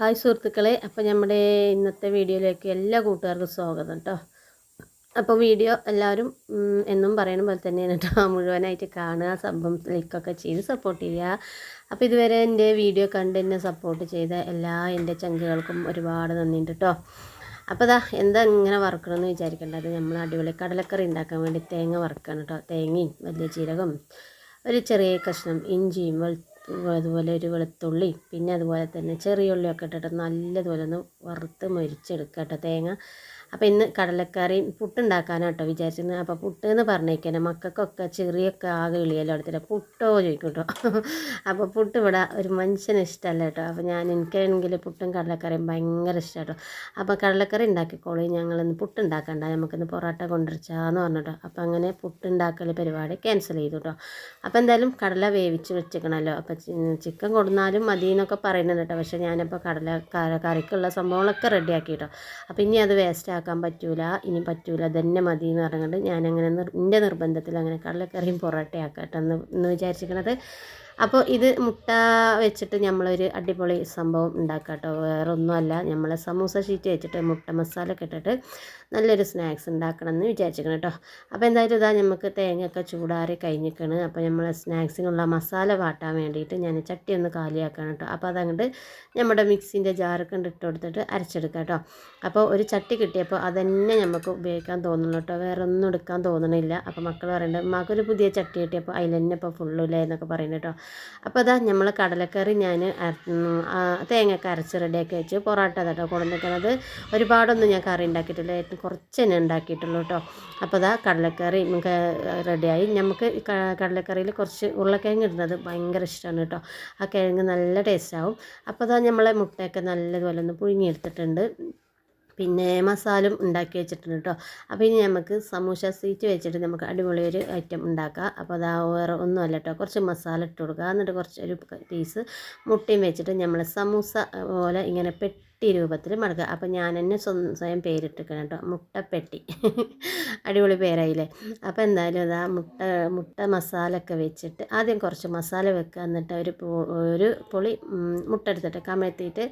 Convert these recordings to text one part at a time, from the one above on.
Hi സുഹൃത്തുക്കളെ അപ്പോൾ നമ്മുടെ ഇന്നത്തെ വീഡിയോയിലേക്ക് എല്ലാ കൂട്ടുകാർക്കും സ്വാഗതം കേട്ടോ അപ്പോൾ വീഡിയോ എല്ലാവരും എന്നും പറയുന്ന പോലെ തന്നെയാണ് കേട്ടോ മുഴുവനായിട്ട് കാണുക സംഭവം ലൈക്കൊക്കെ ചെയ്ത് സപ്പോർട്ട് ചെയ്യുക. അപ്പോൾ ഇതുവരെ എന്റെ വീഡിയോ കണ്ട് എന്നെ സപ്പോർട്ട് ചെയ്ത എല്ലാ എന്റെ ചങ്കുകൾക്കും ഒരുപാട് നന്ദിയുണ്ട് കേട്ടോ അപ്പോൾ ദാ എന്താ ഇങ്ങനെ വറുക്കണമെന്ന് വിചാരിക്കേണ്ടത് നമ്മൾ അടിപൊളി കടലക്കറി ഉണ്ടാക്കാൻ വേണ്ടി തേങ്ങ വറുക്കണം കേട്ടോ തേങ്ങയും വലിയ ജീരകം ഒരു ചെറിയ കഷ്ണം ഇഞ്ചിയും വെളു അതുപോലെ ഒരു വെളുത്തുള്ളി പിന്നെ അതുപോലെ തന്നെ ചെറിയ ഉള്ളിയൊക്കെ ഇട്ടിട്ട് നല്ലതുപോലെ ഒന്ന് വറുത്ത് മൊരിച്ചെടുക്കുക കേട്ടോ. തേങ്ങ അപ്പോൾ ഇന്ന് കടലക്കറിയും കേട്ടോ വിചാരിച്ചിരുന്നത് അപ്പോൾ പുട്ട് എന്ന് പറഞ്ഞേക്കാനെ മക്കൾക്കൊക്കെ ചെറിയൊക്കെ ആകെ ഇളിയല്ലോ അടുത്തില്ല പുട്ടോ ചോദിക്കും കേട്ടോ അപ്പോൾ പുട്ട് ഇവിടെ ഒരു മനുഷ്യന് ഇഷ്ടമല്ല കേട്ടോ. അപ്പോൾ ഞാൻ എനിക്കാണെങ്കിൽ പുട്ടും കടലക്കറിയും ഭയങ്കര ഇഷ്ടമാണ് കേട്ടോ അപ്പോൾ കടലക്കറി ഉണ്ടാക്കിക്കോളൂ ഞങ്ങളിന്ന് പുട്ടുണ്ടാക്കണ്ട നമുക്കിന്ന് പൊറോട്ട കൊണ്ടുവച്ചാന്ന് പറഞ്ഞിട്ടോ. അപ്പോൾ അങ്ങനെ പുട്ടുണ്ടാക്കൽ പരിപാടി ക്യാൻസൽ ചെയ്തു കേട്ടോ അപ്പോൾ എന്തായാലും കടല വേവിച്ച് വെച്ചേക്കണമല്ലോ അപ്പോൾ ചിക്കൻ കൊടുന്നാലും മതി എന്നൊക്കെ പറയുന്നുണ്ട് കേട്ടോ. പക്ഷേ ഞാനിപ്പോൾ കടല കറിക്കുള്ള സംഭവങ്ങളൊക്കെ റെഡിയാക്കി കേട്ടോ അപ്പോൾ ഇനി അത് വേസ്റ്റ് ആക്കാൻ പറ്റൂല ഇനി പറ്റൂല തന്നെ മതി എന്ന് പറഞ്ഞുകൊണ്ട് ഞാനങ്ങനെ എന്റെ നിർബന്ധത്തിൽ അങ്ങനെ കടലക്കറിയും പൊറോട്ടയാക്കട്ടെ എന്ന് എന്ന് വിചാരിച്ചിരിക്കണത്. അപ്പോൾ ഇത് മുട്ട വെച്ചിട്ട് നമ്മളൊരു അടിപൊളി സംഭവം ഉണ്ടാക്കാം കേട്ടോ. വേറെ ഒന്നുമല്ല നമ്മൾ സമൂസ ഷീറ്റ് വെച്ചിട്ട് മുട്ട മസാല ഒക്കെ ഇട്ടിട്ട് നല്ലൊരു സ്നാക്സ് ഉണ്ടാക്കണം എന്ന് വിചാരിച്ചിരിക്കണം കേട്ടോ. അപ്പോൾ എന്തായാലും ഇതാ നമുക്ക് തേങ്ങയൊക്കെ ചൂടാറി കഴിഞ്ഞിരിക്കണ്. അപ്പോൾ നമ്മൾ സ്നാക്സിനുള്ള മസാല വാട്ടാൻ വേണ്ടിയിട്ട് ഞാൻ ചട്ടി ഒന്ന് കാലിയാക്കണം കേട്ടോ. അപ്പോൾ അതങ്ങോട്ട് നമ്മുടെ മിക്സിന്റെ ജാറൊക്കെ ഇട്ട് കൊടുത്തിട്ട് അരച്ചെടുക്കാം കേട്ടോ. അപ്പോൾ ഒരു ചട്ടി കിട്ടിയപ്പോൾ അതന്നെ നമുക്ക് ഉപയോഗിക്കാൻ തോന്നുന്നു കേട്ടോ. വേറെ ഒന്നും എടുക്കാൻ തോന്നണില്ല. അപ്പോൾ മക്കൾ പറയുന്നുണ്ട് മകൾക്ക് പുതിയ ചട്ടി കിട്ടിയപ്പോൾ അതിൽ തന്നെ ഇപ്പോൾ ഫുള്ളില്ല എന്നൊക്കെ പറയുന്നത് കേട്ടോ. അപ്പോൾ അതാ നമ്മൾ കടലക്കറി ഞാൻ തേങ്ങയൊക്കെ അരച്ച് റെഡിയാക്കി വെച്ച് പൊറോട്ട കേട്ടോ കൊണ്ടുവന്നിരിക്കുന്നത് ഒരുപാടൊന്നും ഞാൻ കറി ഉണ്ടാക്കിയിട്ടില്ല. ഏറ്റവും കുറച്ച് തന്നെ ഉണ്ടാക്കിയിട്ടുള്ളൂ കേട്ടോ അപ്പോൾ അതാ കടലക്കറി റെഡിയായി. നമുക്ക് കടലക്കറിയിൽ കുറച്ച് ഉരുളക്കിഴങ്ങ് ഇടുന്നത് ഭയങ്കര ഇഷ്ടമാണ് കേട്ടോ ആ കിഴങ്ങ് നല്ല ടേസ്റ്റ് ആവും. അപ്പോൾ അതാ നമ്മളെ മുട്ടയൊക്കെ നല്ലതുപോലെ ഒന്ന് പുഴുങ്ങിയെടുത്തിട്ടുണ്ട് പിന്നെ മസാലും ഉണ്ടാക്കി വെച്ചിട്ടുണ്ട് കേട്ടോ. അപ്പോൾ ഇനി നമുക്ക് സമൂസ സീറ്റ് വെച്ചിട്ട് നമുക്ക് അടിപൊളി ഒരു ഐറ്റം ഉണ്ടാക്കാം. അപ്പോൾ അതാ വേറെ ഒന്നുമല്ല കേട്ടോ. കുറച്ച് മസാല ഇട്ട് കൊടുക്കുക. എന്നിട്ട് കുറച്ച് ഒരു പീസ് മുട്ടയും വെച്ചിട്ട് നമ്മൾ സമൂസ പോലെ ഇങ്ങനെ പെട്ടി രൂപത്തിൽ മടക്കുക അപ്പോൾ ഞാൻ തന്നെ സ്വയം പേരിട്ടിരിക്കണം കേട്ടോ. മുട്ടപ്പെട്ടി. അടിപൊളി പേരായില്ലേ? അപ്പോൾ എന്തായാലും അതാ മുട്ട മുട്ട മസാല ഒക്കെ വെച്ചിട്ട് ആദ്യം കുറച്ച് മസാല വെക്കുക. എന്നിട്ട് ഒരു ഒരു പൊളി മുട്ട എടുത്തിട്ട് കമഴ്ത്തിയിട്ട്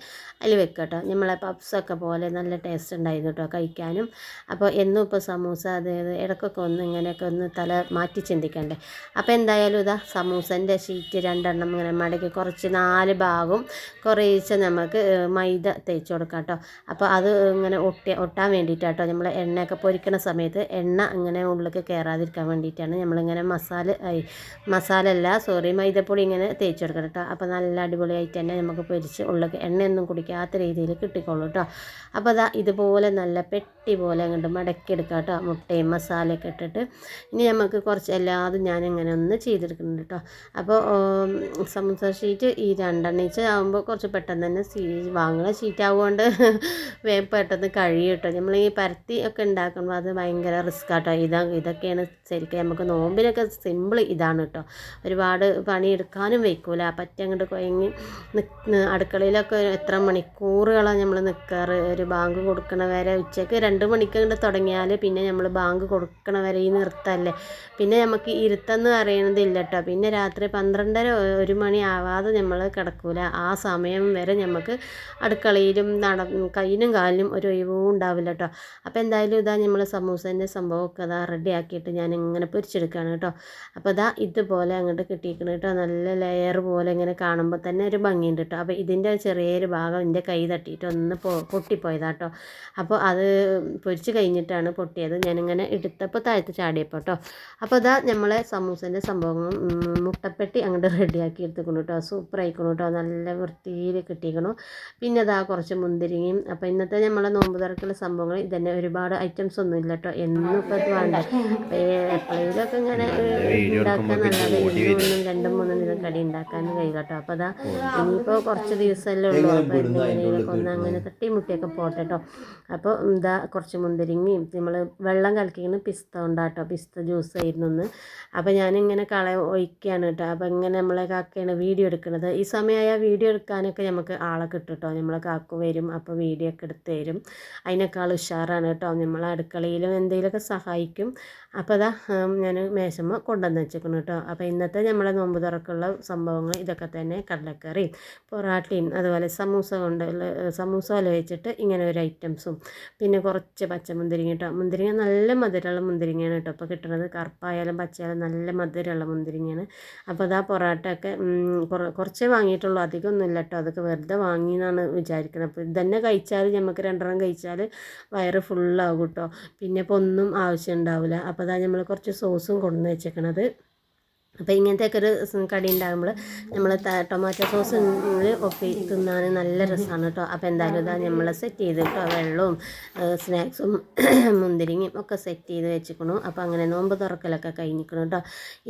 അതിൽ വെക്കുക കേട്ടോ. നമ്മളെ പപ്സൊക്കെ പോലെ നല്ല ടേസ്റ്റ് ഉണ്ടായിരുന്നു കേട്ടോ കഴിക്കാനും. അപ്പോൾ എന്നും ഇപ്പോൾ സമൂസ അതായത് ഇടയ്ക്കൊക്കെ ഒന്ന് ഇങ്ങനെയൊക്കെ ഒന്ന് തല മാറ്റി ചിന്തിക്കണ്ടേ. അപ്പോൾ എന്തായാലും ഇതാ സമൂസന്റെ ഷീറ്റ് രണ്ടെണ്ണം ഇങ്ങനെ മടക്കി കുറച്ച് നാല് ഭാഗവും കുറേശ്ശെ നമുക്ക് മൈദ തേച്ച് കൊടുക്കാം കേട്ടോ അപ്പോൾ അത് ഇങ്ങനെ ഒട്ടി ഒട്ടാൻ വേണ്ടിയിട്ടാണ് കേട്ടോ നമ്മൾ എണ്ണയൊക്കെ പൊരിക്കണ സമയത്ത് എണ്ണ ഇങ്ങനെ ഉള്ളിലേക്ക് കയറാതിരിക്കാൻ വേണ്ടിയിട്ടാണ് നമ്മളിങ്ങനെ മസാല മസാല അല്ല സോറി മൈദപ്പൊടി ഇങ്ങനെ തേച്ച് കൊടുക്കണം കേട്ടോ അപ്പോൾ നല്ല അടിപൊളിയായിട്ട് തന്നെ നമുക്ക് പൊരിച്ച് ഉള്ളിലേക്ക് എണ്ണയൊന്നും കുടിക്കാത്ത രീതിയിൽ കിട്ടിക്കോളൂ കേട്ടോ അപ്പോൾ അതാ ഇതുപോലെ നല്ല പെട്ടി പോലെ അങ്ങോട്ട് മടക്കിയെടുക്കാം കേട്ടോ മുട്ടയും മസാലയൊക്കെ ഇട്ടിട്ട്. ഇനി നമുക്ക് കുറച്ച് എല്ലാതും ഇങ്ങനെ ഒന്ന് ചെയ്തെടുക്കുന്നുണ്ട് കേട്ടോ അപ്പോൾ സമൂസ ഷീറ്റ് ഈ രണ്ടെണ്ണീച്ച ആകുമ്പോൾ കുറച്ച് പെട്ടെന്ന് തന്നെ വാങ്ങുന്ന ഷീറ്റ് ആവുകൊണ്ട് വേഗം പെട്ടെന്ന് കഴിയും കേട്ടോ. നമ്മൾ ഈ പരത്തി ഒക്കെ ഉണ്ടാക്കുമ്പോൾ അത് ഭയങ്കര റിസ്ക് ആട്ടോ. ഇതാ ഇതൊക്കെയാണ് ശരിക്കും നമുക്ക് നോമ്പിനൊക്കെ സിമ്പിൾ ഇതാണ് കേട്ടോ. ഒരുപാട് പണിയെടുക്കാനും വയ്ക്കൂല. പറ്റി അങ്ങോട്ട് കൊയങ്ങി അടുക്കളയിലൊക്കെ എത്ര മണിക്കൂറുകളാണ് നമ്മൾ നിൽക്കാറ് ഒരു ബാങ്ക് കൊടുക്കണ വരെ ഉച്ചയ്ക്ക് രണ്ട് മണിക്ക് അങ്ങോട്ട് തുടങ്ങിയാൽ പിന്നെ നമ്മൾ ബാങ്ക് കൊടുക്കണ വരെ ഈ നിർത്തല്ലേ. പിന്നെ നമുക്ക് ഇരുത്തെന്ന് അറിയണതില്ല കേട്ടോ. പിന്നെ രാത്രി പന്ത്രണ്ടര ഒരു മണി ആവാതെ നമ്മൾ കിടക്കൂല. ആ സമയം വരെ നമുക്ക് അടുക്കളയിലും നട കയ്യിനും കാലിനും ഒരു ഒഴിവും ഉണ്ടാവില്ല കേട്ടോ അപ്പോൾ എന്തായാലും ഇതാ നമ്മൾ സമൂസേന്റെ സംഭവമൊക്കെ അതാ റെഡി ആക്കിയിട്ട് ഞാൻ ഇങ്ങനെ പൊരിച്ചെടുക്കുകയാണ് കേട്ടോ അപ്പോൾ ഇതാ ഇതുപോലെ അങ്ങോട്ട് കിട്ടിയിരിക്കണം കേട്ടോ നല്ല ലെയർ പോലെ ഇങ്ങനെ കാണുമ്പോൾ തന്നെ ഒരു ഭംഗിയുണ്ട് കേട്ടോ അപ്പോൾ ഇതിന്റെ ചെറിയൊരു ഭാഗം എന്റെ കൈ തട്ടിയിട്ട് ഒന്ന് പൊട്ടിപ്പോയതാട്ടോ അപ്പോൾ അത് പൊരിച്ച് കഴിഞ്ഞിട്ടാണ് പൊട്ടിയത്. ഞാനിങ്ങനെ എടുത്തപ്പോൾ താഴത്ത് ചാടിയപ്പോൾ കേട്ടോ അപ്പോൾ ഇതാ നമ്മളെ സമൂസേന്റെ സംഭവങ്ങൾ മുട്ടപ്പെട്ടി അങ്ങോട്ട് റെഡിയാക്കി എടുത്തുക്കണം കേട്ടോ സൂപ്പർ ആയിക്കണം കേട്ടോ നല്ല വൃത്തിയിൽ കിട്ടിയിരിക്കണു പിന്നെ അതാ കുറച്ച് മുന്തിരിങ്ങയും അപ്പോൾ ഇന്നത്തെ നമ്മളെ നോമ്പ് തുറക്കുള്ള സംഭവങ്ങൾ ഇതന്നെ ഒരുപാട് ഐറ്റംസ് ഒന്നും ഇല്ല കേട്ടോ എന്നും ഇപ്പൊ വേണ്ട. എപ്പോഴെങ്കിലും എപ്പോഴെങ്കിലുമൊക്കെ ഇങ്ങനെ ഉണ്ടാക്കാൻ നല്ലത് എന്നും രണ്ടും മൂന്നും ദിവസം കടി ഉണ്ടാക്കാനും കഴിയും കേട്ടോ അപ്പോൾ അതാ ഇനിയിപ്പോൾ കുറച്ച് ദിവസമല്ലേ ഉള്ളൂ. അപ്പോൾ എന്തെങ്കിലുമൊക്കെ ഒന്ന് അങ്ങനെ തട്ടി മുട്ടിയൊക്കെ പോട്ടെ കേട്ടോ അപ്പോൾ എന്താ കുറച്ച് മുന്തിരിങ്ങയും നമ്മൾ വെള്ളം കലക്കിക്കുന്ന പിസ്ത ഉണ്ടാട്ടോ. പിസ്ത ജ്യൂസ് ആയിരുന്നു ഒന്ന് അപ്പോൾ ഞാനിങ്ങനെ കള ഒഴിക്കുകയാണ് കേട്ടോ അപ്പോൾ ഇങ്ങനെ നമ്മളെ കാക്കയാണ് വീഡിയോ എടുക്കുന്നത്. ഈ സമയമായ വീഡിയോ എടുക്കാനൊക്കെ നമുക്ക് ആളെ കിട്ടും കേട്ടോ നമ്മളെ കാക്ക കാക്കു വരും അപ്പോൾ വീഡിയോ ഒക്കെ എടുത്ത് തരും. അതിനേക്കാൾ ഉഷാറാണ് കേട്ടോ. നമ്മൾ അടുക്കളയിലും എന്തെങ്കിലുമൊക്കെ സഹായിക്കും. അപ്പോൾ അതാ ഞാൻ മേശമ്മ കൊണ്ടുവന്ന് വെച്ചേക്കുന്നു കേട്ടോ. അപ്പോൾ ഇന്നത്തെ നമ്മളെ നോമ്പ് തുറക്കുള്ള സംഭവങ്ങൾ ഇതൊക്കെ തന്നെ കടലക്കറിയും പൊറാട്ടയും അതുപോലെ സമൂസ കൊണ്ട് സമൂസ വെച്ചിട്ട് ഇങ്ങനെ ഒരു ഐറ്റംസും. പിന്നെ കുറച്ച് പച്ചമുന്തിരിങ്ങ കേട്ടോ. മുന്തിരിങ്ങ നല്ല മധുരമുള്ള മുന്തിരിങ്ങയാണ് കേട്ടോ. അപ്പോൾ കിട്ടുന്നത് കറുപ്പായാലും പച്ചയായാലും നല്ല മധുരമുള്ള മുന്തിരിങ്ങയാണ്. അപ്പോൾ അതാ പൊറാട്ട ഒക്കെ കുറച്ചേ വാങ്ങിയിട്ടുള്ളൂ. അധികമൊന്നുമില്ല കേട്ടോ. അതൊക്കെ വെറുതെ വാങ്ങി എന്നാണ് വിചാരിക്കുന്നത് അപ്പോൾ ഇതന്നെ കഴിച്ചാൽ നമുക്ക് രണ്ടെണ്ണം കഴിച്ചാൽ വയറ് ഫുള്ളാകും കേട്ടോ. പിന്നെ ഇപ്പോൾ ഒന്നും ആവശ്യം ഉണ്ടാവില്ല അപ്പോൾ അതാ നമ്മൾ കുറച്ച് സോസും കൊണ്ടുവന്ന് വെച്ചേക്കണത്. അപ്പോൾ ഇങ്ങനത്തെയൊക്കെ ഒരു കടി ഉണ്ടാകുമ്പോൾ നമ്മൾ ടൊമാറ്റോ സോസ് ഒക്കെ തിന്നാൻ നല്ല രസമാണ് കേട്ടോ അപ്പോൾ എന്തായാലും ഇതാ നമ്മൾ സെറ്റ് ചെയ്ത് കേട്ടോ വെള്ളവും സ്നാക്സും മുന്തിരിങ്ങയും ഒക്കെ സെറ്റ് ചെയ്ത് വെച്ചിക്കണു. അപ്പോൾ അങ്ങനെ നോമ്പ് തുറക്കലൊക്കെ കഴിഞ്ഞിരിക്കണം കേട്ടോ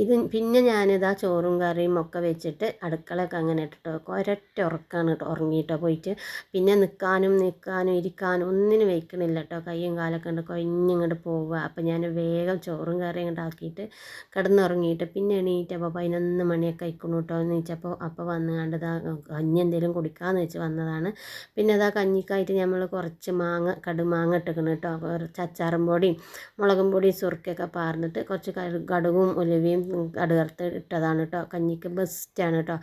ഇത് പിന്നെ ഞാനിതാ ചോറും കറിയും ഒക്കെ വെച്ചിട്ട് അടുക്കളയൊക്കെ അങ്ങനെ ഇട്ടിട്ടോ ഒരൊറ്റ ഉറക്കാണ് കേട്ടോ ഉറങ്ങിയിട്ടോ പോയിട്ട്. പിന്നെ നിൽക്കാനും നിൽക്കാനും ഇരിക്കാനും ഒന്നിനും വെക്കണില്ല കേട്ടോ കയ്യും കാലൊക്കെ ഉണ്ട് കൊഞ്ഞിങ്ങോട്ട് പോവുക അപ്പോൾ ഞാൻ വേഗം ചോറും കറിയും ഇങ്ങോട്ട് ആക്കിയിട്ട് കിടന്നുറങ്ങിയിട്ട് പിന്നെ എണീറ്റപ്പോൾ പതിനൊന്ന് മണിയൊക്കെ ആയിക്കണു കേട്ടോ എണീച്ചപ്പോൾ അപ്പോൾ വന്ന് കണ്ടത് കഞ്ഞി എന്തെങ്കിലും കുടിക്കാമെന്ന് വെച്ച് വന്നതാണ്. പിന്നെ അതാ കഞ്ഞിക്കായിട്ട് നമ്മൾ കുറച്ച് മാങ്ങ കടുമാങ്ങ ഇട്ടേക്കണം കേട്ടോ. കുറച്ച് അച്ചാറും പൊടിയും മുളകും പൊടിയും സുറുക്കൊക്കെ പാർന്നിട്ട് കുറച്ച് കടുകും ഉലുവയും കടുകർത്ത് ഇട്ടതാണ് കേട്ടോ. കഞ്ഞിക്ക് ബെസ്റ്റാണ് കേട്ടോ.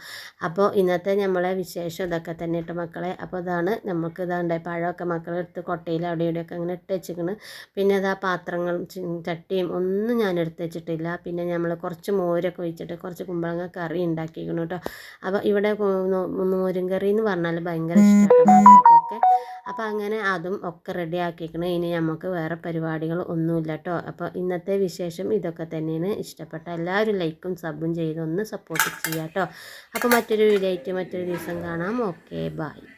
അപ്പോൾ ഇന്നത്തെ നമ്മളെ വിശേഷം ഇതൊക്കെ തന്നെ കേട്ടോ മക്കളെ. അപ്പോൾ ഇതാണ് നമുക്ക് ഇതാണ്ടായി പഴമൊക്കെ മക്കളെടുത്ത് കൊട്ടയിൽ അവിടെ ഇവിടെയൊക്കെ അങ്ങനെ ഇട്ട് വെച്ചിക്കണ്. പിന്നെ അതാ പാത്രങ്ങളും ചട്ടിയും ഒന്നും ഞാൻ എടുത്ത് വെച്ചിട്ടില്ല. പിന്നെ നമ്മൾ കുറച്ച് മോരൊക്കെ ഒഴിച്ചിട്ട് കുറച്ച് കുമ്പളങ്ങ കറി ഉണ്ടാക്കിയിരിക്കണം കേട്ടോ. അപ്പോൾ ഇവിടെ കു- നോ- മോരും കറി എന്ന് പറഞ്ഞാൽ ഭയങ്കര ഇഷ്ടമാണ് അപ്പോൾ അങ്ങനെ അതും ഒക്കെ റെഡി ആക്കിയിരിക്കണം ഇനി നമുക്ക് വേറെ പരിപാടികൾ ഒന്നുമില്ല കേട്ടോ. അപ്പോൾ ഇന്നത്തെ വിശേഷം ഇതൊക്കെ തന്നെയാണ്. ഇഷ്ടപ്പെട്ട എല്ലാവരും ലൈക്കും സബും ചെയ്ത് ഒന്ന് സപ്പോർട്ട് ചെയ്യാം കേട്ടോ. അപ്പോൾ മറ്റൊരു വീഡിയോ ആയിട്ട് മറ്റൊരു ദിവസം കാണാം. Okay bye